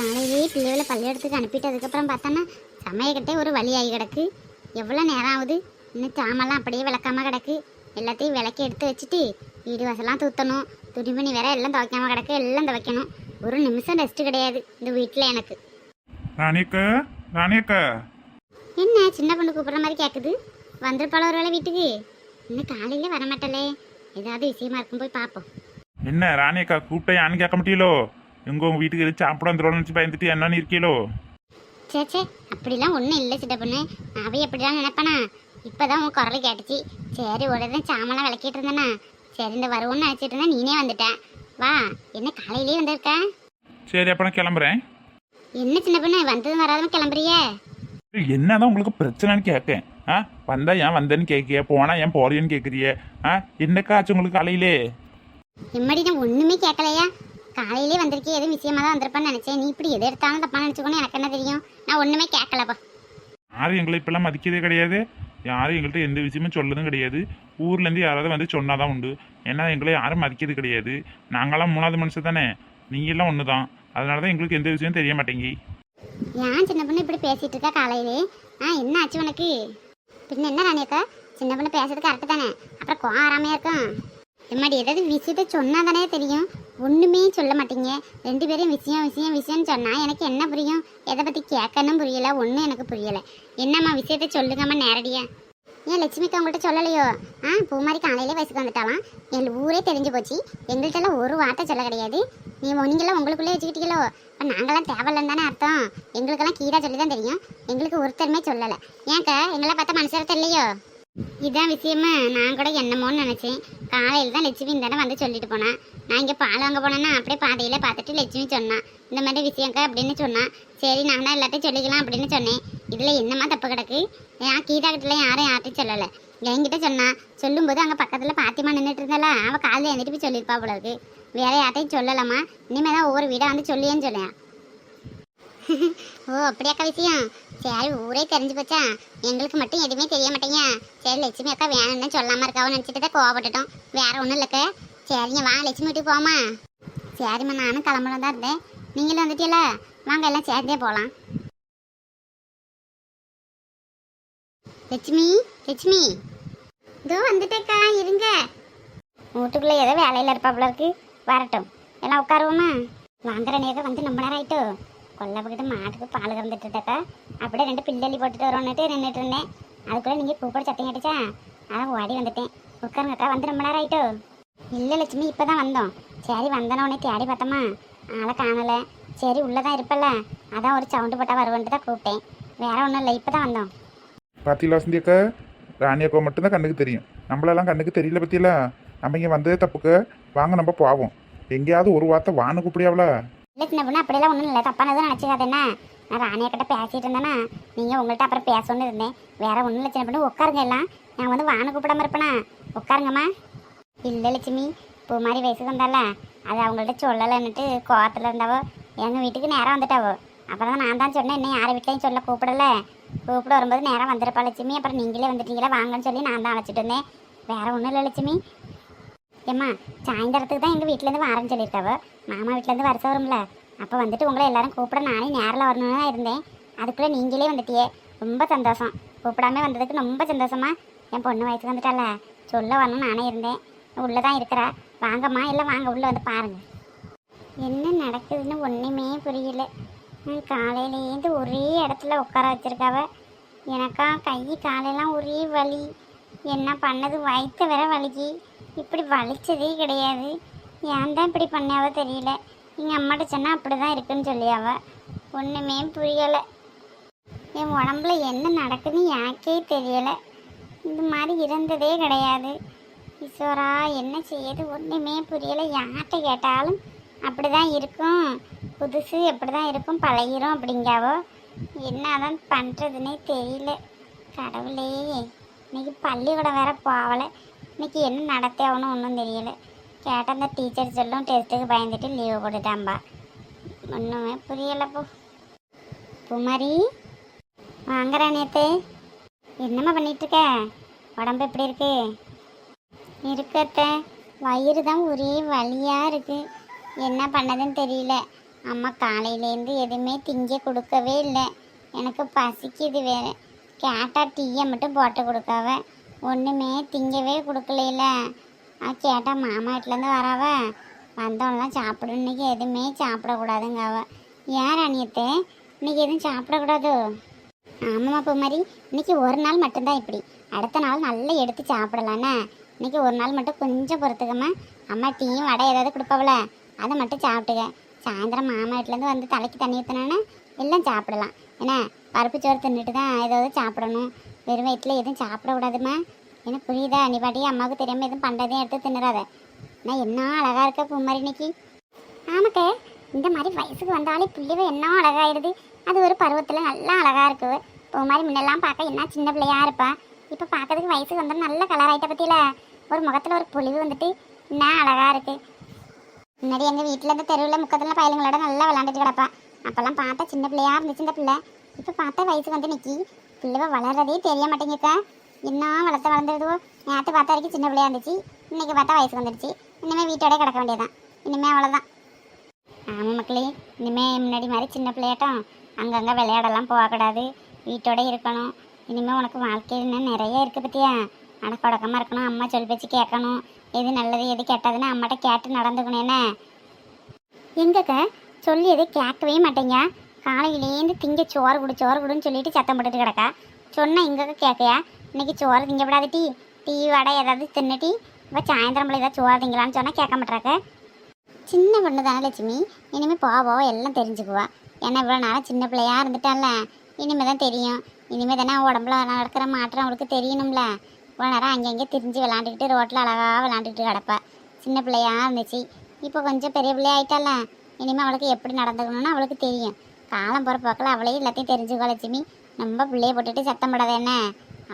காலையிலேயே பிள்ளைகளை பள்ளியிடத்துக்கு அனுப்பிட்டு அதுக்கப்புறம் பார்த்தோன்னா சமையக்கிட்டே ஒரு வழி ஆகி கிடக்கு. எவ்வளோ நேரம் ஆகுது? இன்னும் சாமெல்லாம் அப்படியே விளக்காம கிடக்கு. எல்லாத்தையும் விளக்கி எடுத்து வச்சுட்டு வீடு வாசலாம் தூத்தணும். துணிமணி வேற எல்லாம் துவைக்காம கிடக்கு. எல்லாம் துவைக்கணும். ஒரு நிமிஷம் ரெஸ்ட் கிடையாது. இந்த வீட்டில் எனக்கு. ராணியக்கா ராணியக்கா என்ன சின்ன பொண்ணு கூப்பிட்ற மாதிரி கேட்குது வந்திருப்பாள ஒரு வேளை வீட்டுக்கு? இன்னும் காலையில வரமாட்டலே ஏதாவது விஷயமா இருக்கும் போய் பார்ப்போம். என்ன ராணியக்கா கூப்பிட்ட யான்னு கேட்க முடியலோ எங்க உங்க வீட்டுக்கு எதுவும் சாப்பிட வந்துடும் வச்சு பயந்துட்டு என்னன்னு இருக்கீங்களோ சே சே அப்படிலாம் ஒன்றும் இல்லை சின்ன பொண்ணு. அவ எப்படிலாம் நினைப்பானா? இப்போதான் உன் குரல் கேட்டுச்சு. சரி உடனே சாமெல்லாம் விளக்கிட்டு இருந்தேனா? சரி இந்த வருவோன்னு நினச்சிட்டு இருந்தேன். நீனே வந்துட்டேன். வா என்ன காலையிலேயே வந்திருக்க? சரி அப்ப நான் கிளம்புறேன். என்ன சின்ன பொண்ணு வந்ததும் வராதும் கிளம்புறியே? என்னதான் உங்களுக்கு பிரச்சனைன்னு கேட்கேன் ஆ வந்தா ஏன் வந்தேன்னு கேட்கிய போனா ஏன் போறியன்னு கேட்குறிய? ஆ என்னக்கா ஆச்சு உங்களுக்கு காலையிலே? எம்மடி நான் ஒன்றுமே கேட்கலையா? காலையிலே வந்திருக்கே எதுவும் விஷயமா தான் வந்திருப்பான்னு நினச்சேன். நீ இப்படி எது எடுத்தாலும் தப்பா நினச்சிக்கணும் எனக்கு என்ன தெரியும்? நான் ஒன்றுமே கேட்கலப்பா யாரும் எங்களை இப்பெல்லாம் மதிக்கிறதே கிடையாது. யாரும் எங்கள்கிட்ட எந்த விஷயமும் சொல்லதும் கிடையாது. ஊர்லேருந்து யாராவது வந்து சொன்னாதான் உண்டு. ஏன்னா எங்களை யாரும் மதிக்கிறது கிடையாது. நாங்களாம் மூணாவது மனுஷன் தானே. நீங்க எல்லாம் ஒன்று தான் அதனால தான் எங்களுக்கு எந்த விஷயம் தெரிய மாட்டேங்கி. ஏன் சின்ன பொண்ணு இப்படி பேசிட்டு இருக்கா காலையிலே? ஆ என்ன ஆச்சு உனக்கு? பின்ன என்ன ராணியக்கா சின்ன பொண்ணு பேசுறது கரெக்டு தானே. அப்புறம் கோவம் ஆறாமையா இருக்கும். எம்மாடி ஏதாவது விஷயத்த சொன்னா தானே தெரியும்? ஒன்றுமே சொல்ல மாட்டீங்க. ரெண்டு பேரும் விஷயம் விஷயம் விஷயம்னு சொன்னால் எனக்கு என்ன புரியும்? எதை பற்றி கேட்கணும் புரியலை ஒன்றும் எனக்கு புரியலை. என்னம்மா விஷயத்த சொல்லுங்கம்மா நேரடியாக ஏன் லட்சுமிக்கு உங்கள்கிட்ட சொல்லலையோ? ஆ பூமாரி காலையிலே வயசுக்கு வந்துட்டாலாம் எங்கள் ஊரே தெரிஞ்சு போச்சு. எங்கள்கிட்டலாம் ஒரு வார்த்தை சொல்ல கிடையாது. நீ நீங்களாம் உங்களுக்குள்ளே வச்சுக்கிட்டீங்களோ? இப்போ நாங்களாம் தேவையில்லன்னு தானே அர்த்தம். எங்களுக்கெல்லாம் கீழே சொல்லி தான் தெரியும். எங்களுக்கு ஒருத்தருமே சொல்லலை. ஏன்க்கா? எங்களை பார்த்தா மனசு இல்லையோ இதான் விஷயமா. நான் கூட என்னமோன்னு நினச்சேன். காலையில் தான் லட்சுமி தானே வந்து சொல்லிட்டு போனான் நான் இங்கே பால் வாங்க போனேன்னா அப்படியே பாதையில் பார்த்துட்டு லட்சுமி சொன்னான் இந்த மாதிரி விஷயங்க அப்படின்னு சொன்னான் சரி நான் தான் எல்லாத்தையும் சொல்லிக்கலாம் அப்படின்னு சொன்னேன். இதில் என்னம்மா தப்பு கிடக்கு? நான் கீதா யாரும் யார்ட்டும் சொல்லலை. என்கிட்ட சொன்னா சொல்லும்போது அங்கே பக்கத்தில் பாத்திமா நின்றுட்டு இருந்தால அவள் காலையில் எழுந்திட்டு போய் சொல்லியிருப்பா போல இருக்கு. வேற யார்ட்டையும் சொல்லலாமா இனிமேல் தான் ஒவ்வொரு வீடாக வந்து சொல்லியேன்னு சொன்னேன் ஓ அப்படியாக்கா விஷயம். சரி ஊரே தெரிஞ்சு போச்சா? எங்களுக்கு மட்டும் எதுவுமே தெரிய மாட்டேங்க சரி லட்சுமி அக்கா வேணும்னு சொல்லாம இருக்காவும் நினச்சிட்டு தான் கோவப்பட்டுட்டோம். வேற ஒன்றும் இல்லைக்க சரிங்க வா லட்சுமி வீட்டுக்கு போமா சரிம்மா நானும் கிளம்பலாம் தான் இருந்தேன். நீங்களும் வந்துட்டீங்களா? வாங்க எல்லாம் சேர்ந்தே போகலாம் லட்சுமி லட்சுமி. இதோ வந்துட்டேக்கா இருங்க. வீட்டுக்குள்ளே ஏதோ வேலையில் இருப்பாப்புல இருக்கு. வரட்டும். எல்லாம் உட்காருவோமா? வாங்குற நேரம் வந்து ரொம்ப நேரம் ஆயிட்டோ? கொல்லப்பக்கிட்ட மாட்டுக்கு பால் கறந்துட்டு அப்படியே ரெண்டு பில்லி போட்டுட்டு வரோன்னுட்டு நின்றுட்டு இருந்தேன். அதுக்குள்ளே நீங்கள் கூப்பிட சத்தம் கேட்டுச்சா அதான் ஓடி வந்துட்டேன். உட்காருங்கக்கா வந்து ரொம்ப நேரம் ஆயிட்டோ? இல்லை லட்சுமி இப்போ தான் வந்தோம். சரி வந்தனோடனே தேடி பார்த்தோமா? ஆளை காணலை. சரி உள்ளே தான் இருப்பல்ல. அதான் ஒரு சவுண்டு போட்டால் வருவன்ட்டு தான் கூப்பிட்டேன். வேற ஒன்றும் இல்லை இப்போ தான் வந்தோம். பாத்தீங்களா சந்தியக்கா ராணி அக்கா மட்டும்தான் கண்ணுக்கு தெரியும். நம்மளெல்லாம் கண்ணுக்கு தெரியல பத்தியில? நம்ம இங்கே வந்ததே தப்புக்கு. வாங்க நம்ம போவோம். எங்கேயாவது ஒரு வார்த்தை வானு கூப்பிடியாவளா? இல்லை சின்ன பொண்ணு அப்படியெல்லாம் ஒன்றும் இல்லை. தப்பானதும் நினச்சிக்காது என்ன? நான் ராணியா கிட்ட பேசிட்டு இருந்தேன்னா நீங்கள் உங்கள்கிட்ட அப்புறம் பேசணும்னு இருந்தேன். வேற ஒன்றும் இல்லை சின்ன பொண்ணு உட்காருங்க எல்லாம். நான் வந்து வானு கூப்பிடாம இருப்பேனா? உட்காருங்கம்மா. இல்லை லட்சுமி பூ மாதிரி வயசுக்கு வந்தால அது அவங்கள்ட்ட சொல்லலைன்னுட்டு கோவத்தில் இருந்தாவோ எங்கள் வீட்டுக்கு நேரம் வந்துட்டாவோ. அப்புறம் தான் நான் தான் சொன்னேன் இன்னும் யார் வீட்லையும் சொல்ல கூப்பிடல. கூப்பிட வரும்போது நேரம் வந்திருப்பா லட்சுமி. அப்புறம் நீங்களே வந்துட்டீங்களா வாங்கன்னு சொல்லி நான் தான் அழைச்சிட்டு இருந்தேன் வேற ஒன்றும் இல்லை லட்சுமி. ஏம்மா சாயந்தரத்துக்கு தான் எங்கள் வீட்டிலேருந்து வரேன்னு சொல்லியிருக்காவோ. மாமா வீட்டிலேருந்து வருஷம் வரும்ல அப்போ வந்துட்டு உங்களை எல்லாரும் கூப்பிட நானே நேரில் வரணும்னு தான் இருந்தேன். அதுக்குள்ளே நீங்களே வந்துட்டியே. ரொம்ப சந்தோஷம். கூப்பிடாம வந்ததுக்கு ரொம்ப சந்தோஷமா. என் பொண்ணு வயசுக்கு வந்துட்டால சொல்ல வரணும்னு நானே இருந்தேன். உள்ளே தான் இருக்கிறா. வாங்கம்மா இல்லை வாங்க உள்ளே வந்து பாருங்க. என்ன நடக்குதுன்னு ஒன்றுமே புரியல. காலையிலேருந்து ஒரே இடத்துல உட்கார வச்சிருக்காவ. எனக்கா கை காலெல்லாம் ஒரே வலி. என்ன பண்ணது? வயிற்று வேற வலிக்கு. இப்படி வலிச்சதே கிடையாது. ஏன் தான் இப்படி பண்ணாவோ தெரியல. எங்கள் அம்மாட்ட சொன்னால் அப்படி தான் இருக்குன்னு சொல்லியாவ. ஒன்றுமே புரியலை. என் உடம்புல என்ன நடக்குதுன்னு எனக்கே தெரியலை. இந்த மாதிரி இருந்ததே கிடையாது. ஈஸ்வரா என்ன செய்யுது ஒன்றுமே புரியலை. யார்கிட்ட கேட்டாலும் அப்படி தான் இருக்கும். புதுசு எப்படி தான் இருக்கும். பழகிரும் அப்படிங்காவோ? என்ன தான் பண்ணுறதுனே தெரியல. கடவுளே. இன்னைக்கு பள்ளிக்கூடம் வேற போகலை. இன்னைக்கு என்ன நடத்தியாகணும் ஒன்றும் தெரியல. கேட்டால் அந்த டீச்சர் சொல்லும் டெஸ்ட்டுக்கு பயந்துட்டு லீவு கொடுத்தாம்பா ஒன்றுமே புரியலப்போ குமரி வாங்குறா நேத்து. என்னம்மா பண்ணிகிட்டு இருக்க உடம்பு எப்படி இருக்கு? இருக்கத்த வயிறு தான் ஒரே வலியாக இருக்குது என்ன பண்ணதுன்னு தெரியல. அம்மா காலையிலேருந்து எதுவுமே திங்க கொடுக்கவே இல்லை. எனக்கு பசிக்குது வேறு. கேட்டால் டீயை மட்டும் போட்டு கொடுக்காவ. ஒன்றுமே திங்கவே கொடுக்கலையில. கேட்டால் மாமா வீட்டிலேருந்து வராவ. வந்தவன்லாம் சாப்பிடு. இன்னைக்கு எதுவுமே சாப்பிடக்கூடாதுங்க அவ ஏன் ராணியத்தை? இன்னைக்கு எதுவும் சாப்பிடக்கூடாது? ஆமாம்மா பூ மாதிரி இன்னைக்கு ஒரு நாள் மட்டும்தான் இப்படி. அடுத்த நாள் நல்லா எடுத்து சாப்பிடலாண்ணே இன்னைக்கு ஒரு நாள் மட்டும் கொஞ்சம் பொறுத்துக்கம்மா. அம்மா டீயும் வடை ஏதாவது கொடுப்பாவில. அதை மட்டும் சாப்பிட்டுக்க. சாயந்தரம் மாமா வீட்டிலேருந்து வந்து தலைக்கு தண்ணி ஊற்றினோன்னே எல்லாம் சாப்பிடலாம். என்ன? பருப்பு சோறு தின்னுட்டு தான் ஏதாவது சாப்பிடணும். வெறும் வயிற்றுல எதுவும் சாப்பிடக்கூடாதும்மா. என்ன புரியுதா? நீ பாட்டி அம்மாவுக்கு தெரியாமல் எதுவும் பண்ணுறதையும் எடுத்து தின்னுறாத. நான் என்ன அழகாக இருக்க பூ மாதிரி இன்னைக்கு? ஆமாக்கா இந்த மாதிரி வயசுக்கு வந்தாலே பிள்ளைவ என்ன அழகாயிருது அது ஒரு பருவத்தில் நல்லா அழகாக இருக்கு. பூ மாதிரி முன்னெல்லாம் பார்க்க என்ன சின்ன பிள்ளையாக இருப்பா. இப்போ பார்க்கறதுக்கு வயசுக்கு வந்தால் நல்ல கலர் ஆகிட்ட பற்றியில ஒரு முகத்தில் ஒரு பொழிவு வந்துட்டு என்ன அழகாக இருக்குது முன்னாடி எங்கள் வீட்டில் இந்த தெருவில் முக்கத்தில் பயலுங்களோட நல்லா விளாண்டுட்டு கிடப்பா. அப்போல்லாம் பார்த்தா சின்ன பிள்ளையாக இருந்துச்சு இந்த பிள்ளை. இப்போ பார்த்தா வயசு வந்து நிக்கி. பிள்ளைவ வளர்றதே தெரிய மாட்டேங்குக்கா என்ன வளர்த்த வளர்ந்துருதோ நேற்று பார்த்த வரைக்கும் சின்ன பிள்ளையா இருந்துச்சு. இன்னைக்கு பார்த்தா வயசுக்கு வந்துடுச்சு இனிமேல் வீட்டோட கிடக்க வேண்டியதான் இனிமேல் அவ்வளோதான் ஆமாம் மக்களே இனிமேல் முன்னாடி மாதிரி சின்ன பிள்ளையாட்டம் அங்கங்கே விளையாடலாம் போகக்கூடாது. வீட்டோட இருக்கணும். இனிமேல் உனக்கு வாழ்க்கையில் இன்னும் நிறைய இருக்குது பற்றியா அடக்கொடக்கமாக இருக்கணும். அம்மா சொல் பேச்சு கேட்கணும். எது நல்லது எது கெட்டதுன்னு அம்மாட்ட கேட்டு நடந்துக்கணும் என்ன? எங்கக்கா? சொல்லி எது கேட்கவே மாட்டேங்க. காலையிலேருந்து திங்க சோறு கொடு சோறு கொடுன்னு சொல்லிட்டு சத்தம் போட்டுட்டு கிடக்கா. சொன்னால் இங்கே கேட்கையா? இன்னைக்கு சோறு திங்க விடாது டீ. டீ வடை ஏதாவது தின்னுட்டி இப்போ சாயந்தரம் போல ஏதாவது சோறு திங்கலான்னு சொன்னால் கேட்க மாட்டாக்க சின்ன பொண்ணு தானே லட்சுமி. இனிமேல் போவோம் எல்லாம் தெரிஞ்சுக்குவா. ஏன்னா இவ்வளோ நாளாக சின்ன பிள்ளையா இருந்துட்டால இனிமேல் தான் தெரியும். இனிமேல் தானே உடம்புல நடக்கிற மாற்றம் அவளுக்கு தெரியணும்ல. இவ்வளோ நேரம் அங்கங்கே திரிஞ்சு விளாண்டுக்கிட்டு ரோட்டில் அழகாக விளாண்டுக்கிட்டு கிடப்பா. சின்ன பிள்ளையாக இருந்துச்சு. இப்போ கொஞ்சம் பெரிய பிள்ளையாயிட்டால இனிமேல் அவளுக்கு எப்படி நடந்துக்கணும்னு அவளுக்கு தெரியும். காலம் போகிற போக்கில் அவளே எல்லாத்தையும் தெரிஞ்சுக்கோ லட்சுமி. நம்ம பிள்ளைய போட்டுட்டு சத்தம் போடாத என்ன?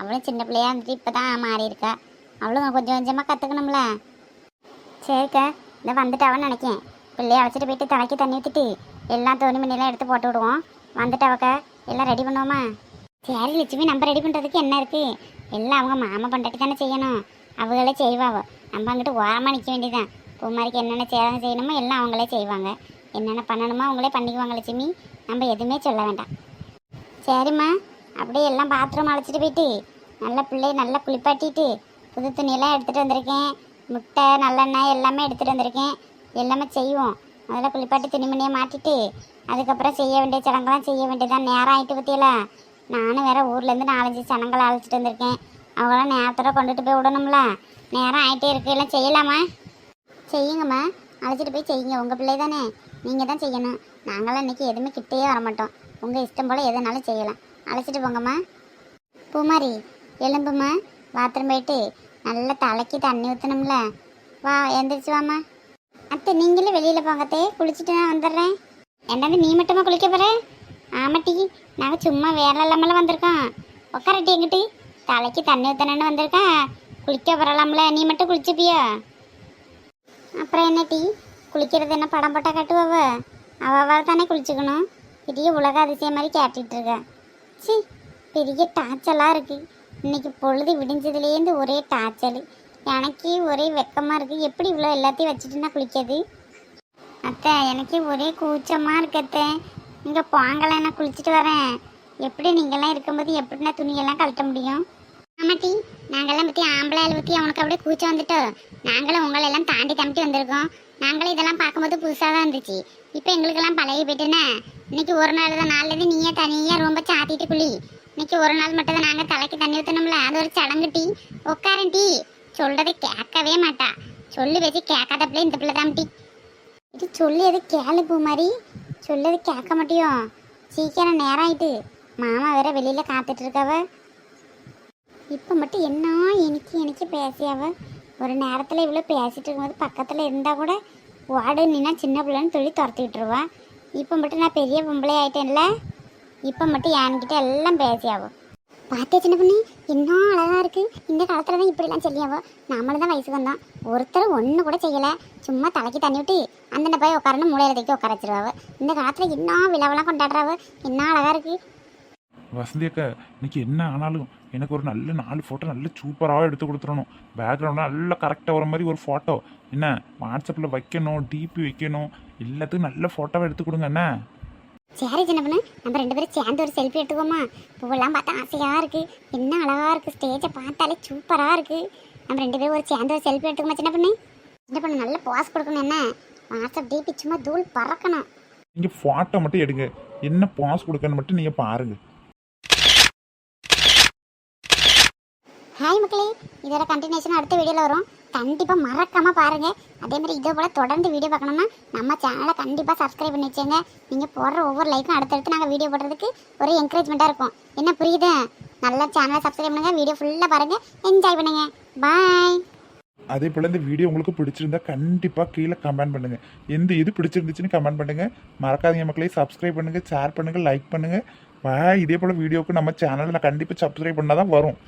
அவளும் சின்ன பிள்ளையா இருந்துட்டு இப்போ தான் மாறி இருக்கா அவளும் கொஞ்சம் கொஞ்சமாக கற்றுக்கணும்ல சரிக்கா இந்த வந்துட்டாவன்னு நினைக்கேன். பிள்ளைய அழைச்சிட்டு போயிட்டு தலைக்கு தண்ணி ஊற்றிட்டு எல்லாம் துணி மணிலாம் எடுத்து போட்டு விடுவோம். வந்துட்டாவக்கா எல்லாம் ரெடி பண்ணுவோமா? சரி லட்சுமி நம்ம ரெடி பண்ணுறதுக்கு என்ன இருக்குது எல்லாம் அவங்க மாமா பண்ணிட்டு தானே செய்யணும். அவங்களே செய்வாவோ. நம்ம அங்கிட்டு ஓரமாக நிற்க வேண்டியதான் பூமாரிக்கு என்னென்ன சேதம் செய்யணுமோ எல்லாம் அவங்களே செய்வாங்க. என்னென்ன பண்ணணுமோ அவங்களே பண்ணிக்குவாங்க லட்சுமி. நம்ம எதுவுமே சொல்ல வேண்டாம். சரிம்மா. அப்படியே எல்லாம் பாத்ரூம் அழைச்சிட்டு போயிட்டு நல்ல பிள்ளைய நல்லா குளிப்பாட்டிட்டு புது துணியெல்லாம் எடுத்துகிட்டு வந்திருக்கேன். முட்டை நல்லெண்ணெய் எல்லாமே எடுத்துகிட்டு வந்திருக்கேன். எல்லாமே செய்வோம். முதல்ல குளிப்பாட்டி துணிமணியை மாட்டிட்டு அதுக்கப்புறம் செய்ய வேண்டிய சடங்கெல்லாம் செய்ய வேண்டியதான் நேரம் ஆகிட்டு பற்றியெல்லாம் நானும் வேற ஊர்லேருந்து நாலஞ்சு சனங்களை அழைச்சிட்டு வந்திருக்கேன். அவங்களாம் நேரத்தோட கொண்டுட்டு போய் விடணும்ல. நேரம் ஆகிட்டே இருக்கு. எல்லாம் செய்யலாமா? செய்யுங்கம்மா. அழைச்சிட்டு போய் செய்யுங்க. உங்கள் பிள்ளை தானே நீங்கள் தான் செய்யணும். நாங்களாம் இன்றைக்கி எதுவுமே கிட்டேயே வர மாட்டோம் உங்கள் இஷ்டம் போல் எதுனாலும் செய்யலாம். அழைச்சிட்டு போங்கம்மா. பூமாரி எலும்புமா பாத்ரூம் போயிட்டு நல்லா தலைக்கு தண்ணி ஊற்றணும்ல வா எந்திரிச்சு வாம்மா. அத்தை நீங்களும் வெளியில் போங்கத்தே குளிச்சுட்டு நான் வந்துடுறேன். என்னது நீ மட்டுமா குளிக்க போகிற ஆமாட்டி நாங்கள் சும்மா வேலை இல்லாமலாம் வந்திருக்கோம். உட்காரட்டி எங்கிட்டு? தலைக்கு தண்ணி ஊற்றணுன்னு வந்திருக்கேன். குளிக்க போகிறலாம்ல நீ மட்டும் குளிச்சுப்பியா. அப்புறம் என்ன டீ? குளிக்கிறது என்ன படம் போட்டால் கட்டுவவ? அவள் தானே குளிச்சுக்கணும். பெரிய உலக அதிசயம் மாதிரி கேட்டுட்டு இருக்க சி பெரிய டாச்சலாக இருக்குது இன்னைக்கு பொழுது விடிஞ்சதுலேருந்து ஒரே டாச்சல் எனக்கு ஒரே வெக்கமாக இருக்குது எப்படி இவ்வளோ எல்லாத்தையும் வச்சுட்டு நான் குளிக்கிறது? அத்தை எனக்கு ஒரே கூச்சமாக இருக்கத்தை இங்கே போங்கலாம் நான் குளிச்சுட்டு வரேன். எப்படி நீங்கள்லாம் இருக்கும்போது எப்படி நான் துணியெல்லாம் கழட்ட முடியும்? ஆமாட்டி நாங்கெல்லாம் பற்றி ஆம்பளை பற்றி அவனுக்கு அப்படியே கூச்சம் வந்துட்டோம் நாங்களும் உங்களை எல்லாம் தாண்டி வந்திருக்கோம். நாங்களும் இதெல்லாம் பார்க்கும்போது புதுசாக தான் இருந்துச்சு. இப்போ எங்களுக்கெல்லாம் பழகி போயிட்டுனே இன்னைக்கு ஒரு நாள் தான். நாளில் நீயே தனியாக ரொம்ப சாத்திட்டு குளி இன்னைக்கு ஒரு நாள் மட்டும் தான் நாங்கள் தலைக்கு தண்ணி ஊற்றணும்ல அது ஒரு சடங்கு டீ. உட்காரன் டீ. சொல்கிறத கேட்கவே மாட்டா. சொல்லி வச்சு கேட்காத பிள்ளை இந்த பிள்ளை தான் டீ இது சொல்லி எது கேளு பூ மாதிரி சொல்லது கேட்க மாட்டியும் சீக்கிரம் நேரம் ஆயிட்டு. மாமா வேற வெளியில் காத்துட்டு இருக்கவ. இப்போ மட்டும் என்ன எனக்கு எனக்கு பேசியாவ? ஒரு நேரத்தில் இவ்வளோ பேசிகிட்டு இருக்கும்போது பக்கத்தில் இருந்தால் கூட வாடு நீனா சின்ன பிள்ளைன்னு சொல்லி துரத்தி இப்போ மட்டும் நான் பெரிய பொம்பளை ஆயிட்டேன்ல? இப்போ மட்டும் என்கிட்ட எல்லாம் பேசியாவும். பார்த்தே சின்ன பொண்ணு இன்னும் அழகாக இருக்குது இந்த காலத்தில் தான் இப்படிலாம் சொல்லியாவோ? நம்மளும் தான் வயசுக்கு வந்தோம். ஒருத்தர் ஒன்று கூட செய்யலை. சும்மா தலைக்கு தண்ணி விட்டு அந்தண்ட போய் உட்காரணும் மூளையில தூக்கி உட்கார வச்சிருவாவு? இந்த காலத்தில் என்ன விழாவெல்லாம் கொண்டாடுறாவ? என்ன அழகாக இருக்குது வசந்தி அக்கா இன்னைக்கு என்ன ஆனாலும் எனக்கு ஒரு நல்ல நாலு ஃபோட்டோ நல்ல சூப்பராக எடுத்து கொடுத்துடணும். பேக்ரவுண்ட் நல்லா கரெக்டாக வர மாதிரி ஒரு ஃபோட்டோ என்ன வாட்ஸ்அப்பில் வைக்கணும் டிபி வைக்கணும் எல்லாத்துக்கும் நல்ல ஃபோட்டோவை எடுத்து கொடுங்க என்ன? சரி பொண்ணு நம்ம ரெண்டு பேரும் சேர்ந்து ஒரு செல்ஃபி எடுத்துக்கோமா பூவெல்லாம் பார்த்தா ஆசையாக இருக்கு. என்ன அழகா இருக்கு. ஸ்டேஜை பார்த்தாலே சூப்பராக இருக்கு. நம்ம ரெண்டு பேரும் ஒரு சேர்ந்து ஒரு செல்ஃபி எடுத்துக்கோமா சின்ன பொண்ணு சின்ன பொண்ணு நல்ல பாஸ் கொடுக்கணும் என்ன? வாட்ஸ்அப் டிபி சும்மா தூள் பறக்கணும். நீங்கள் ஃபோட்டோ மட்டும் எடுங்க. என்ன பாஸ் கொடுக்கணும் மட்டும் நீங்கள் பாருங்கள் ஹாய் மக்களே இதோட கண்டினியூஷன் அடுத்த வீடியோவில் வரும். கண்டிப்பாக மறக்காமல் பாருங்கள் அதே மாதிரி இதே போல் தொடர்ந்து வீடியோ பார்க்கணும்னா நம்ம சேனலை கண்டிப்பாக சப்ஸ்கிரைப் பண்ணி வச்சுங்க நீங்கள் போடுற ஒவ்வொரு லைக்கும் அடுத்தடுத்து நாங்கள் வீடியோ போடுறதுக்கு ஒரு என்கரேஜ்மெண்ட்டாக இருக்கும். என்ன புரியுது? நல்லா சேனலை சப்ஸ்கிரைப் பண்ணுங்க. வீடியோ ஃபுல்லாக பாருங்கள் என்ஜாய் பண்ணுங்கள் பாய் அதே போல் இந்த வீடியோ உங்களுக்கு பிடிச்சிருந்தா கண்டிப்பாக கீழே கமெண்ட் பண்ணுங்கள் எந்த இது பிடிச்சிருந்துச்சுன்னு கமெண்ட் பண்ணுங்கள் மறக்காதீங்க மக்களே. சப்ஸ்கிரைப் பண்ணுங்கள் ஷேர் பண்ணுங்கள் லைக் பண்ணுங்கள் பாய் இதே போல் வீடியோவுக்கு நம்ம சேனலில் கண்டிப்பாக சப்ஸ்கிரைப் பண்ணால் தான் வரும்.